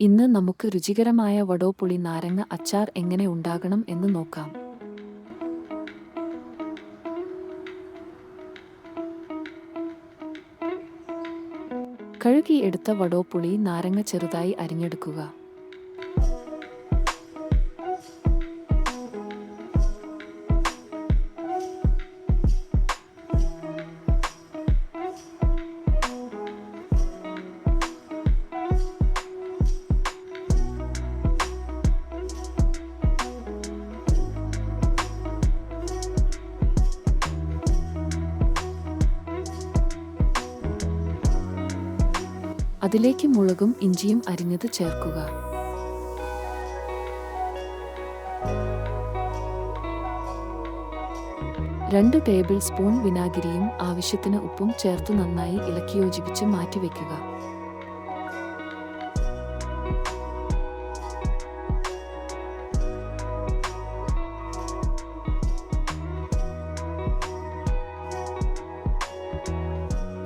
ഇന്ന് നമുക്ക് രുചികരമായ വടോപുളി നാരങ്ങ അച്ചാർ എങ്ങനെ ഉണ്ടാകണം എന്ന് നോക്കാം. കഴുകി എടുത്ത വടോപുളി നാരങ്ങ ചെറുതായി അരിഞ്ഞെടുക്കുക. അതിലേക്ക് മുളകും ഇഞ്ചിയും അരിഞ്ഞത് ചേർക്കുക. രണ്ട് ടേബിൾ സ്പൂൺ വിനാഗിരിയും ആവശ്യത്തിന് ഉപ്പും ചേർത്ത് നന്നായി ഇളക്കിയോജിപ്പിച്ച് മാറ്റിവെക്കുക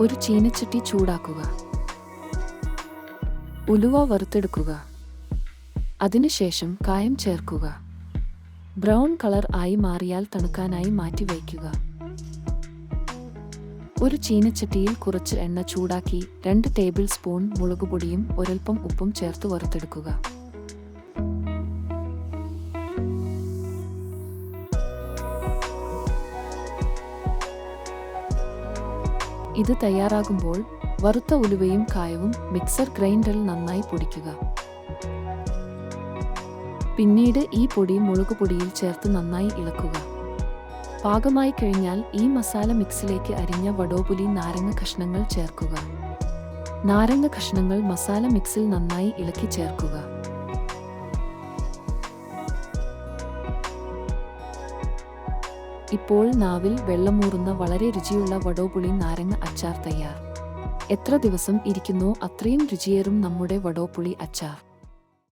ഒരു ചീനച്ചട്ടി ചൂടാക്കുക. ഉലുവ വറുത്തെടുക്കുക. അതിനുശേഷം കായം ചേർക്കുക. ബ്രൗൺ കളർ ആയി മാറിയാൽ തണുക്കാനായി മാറ്റി വയ്ക്കുക. ഒരു ചീനച്ചട്ടിയിൽ കുറച്ച് എണ്ണ ചൂടാക്കി രണ്ട് ടേബിൾ സ്പൂൺ മുളകുപൊടിയും ഒരൽപ്പം ഉപ്പും ചേർത്ത് വറുത്തെടുക്കുക. ഇത് തയ്യാറാകുമ്പോൾ വറുത്ത ഉലുവയും കായവും മിക്സർ ഗ്രൈൻഡറിൽ നന്നായി പൊടിക്കുക. പിന്നീട് ഈ പൊടി മുളക് പൊടിയിൽ ചേർത്ത് നന്നായി ഇളക്കുക. പാകമായി കഴിഞ്ഞാൽ ഈ മസാല മിക്സിലേക്ക് അരിഞ്ഞ വടോപുലി നാരങ്ങ കഷ്ണങ്ങൾ ചേർക്കുക. നാരങ്ങ കഷ്ണങ്ങൾ മസാല മിക്സിൽ നന്നായി ഇളക്കി ചേർക്കുക. ഇപ്പോൾ നാവിൽ വെള്ളമൂറുന്ന വളരെ രുചിയുള്ള വടോപുളി നാരങ്ങ അച്ചാർ തയ്യാർ. എത്ര ദിവസം ഇരിക്കുന്നോ അത്രയും രുചിയേറും നമ്മുടെ വടോപ്പുളി അച്ചാർ.